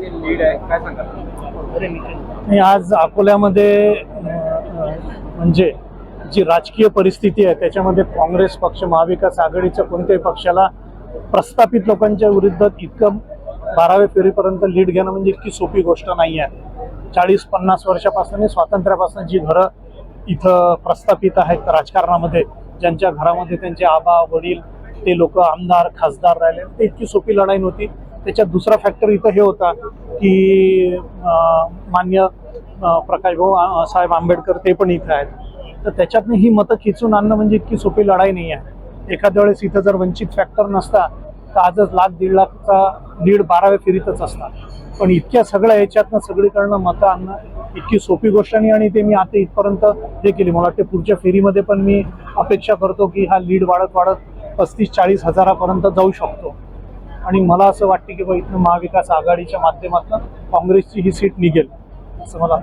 Lead आहे. काय आणि आज अकोल्यामध्ये म्हणजे जी राजकीय परिस्थिती आहे त्याच्यामध्ये काँग्रेस पक्ष महाविकास आघाडीच्या कोणत्याही पक्षाला प्रस्थापित लोकांच्या विरुद्ध इतकं बाराव्या फेरीपर्यंत लीड घेणं म्हणजे इतकी सोपी गोष्ट नाही आहे. चाळीस पन्नास वर्षापासून स्वातंत्र्यापासून जी घरं इथं प्रस्थापित आहेत राजकारणामध्ये ज्यांच्या घरामध्ये त्यांचे आबा वडील ते लोक आमदार खासदार राहिले ते इतकी सोपी लढाई नव्हती. त्याच्यात दुसरा फॅक्टर इथं हे होता की मान्य प्रकाश भाऊ साहेब आंबेडकर ते पण इथं आहेत. तर त्याच्यातनं ही मतं खिचून आणणं म्हणजे इतकी सोपी लढाई नाही आहे. एखाद्या वेळेस इथं जर वंचित फॅक्टर नसता तर आजच लाख दीड लाखचा लीड बाराव्या फेरीतच असता पण इतक्या सगळ्या याच्यातनं सगळीकडनं मतं आणणं इतकी सोपी गोष्ट नाही आणि ते मी आता इथपर्यंत हे केली. मला वाटते पुढच्या फेरीमध्ये पण मी अपेक्षा करतो की हा लीड वाढत वाढत पस्तीस चाळीस हजारापर्यंत जाऊ शकतो. आणि मला असं वाटते की बा इथनं महाविकास आघाडीच्या माध्यमातून काँग्रेसची ही सीट निघेल असं मला